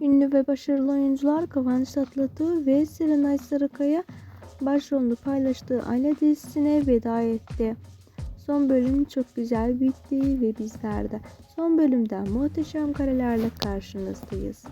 Ünlü ve başarılı oyuncular Kıvanç Tatlıtuğ ve Serenay Sarıkaya başrolünü paylaştığı aile dizisine veda etti. Son bölüm çok güzel bitti ve bizler de son bölümden muhteşem karelerle karşınızdayız.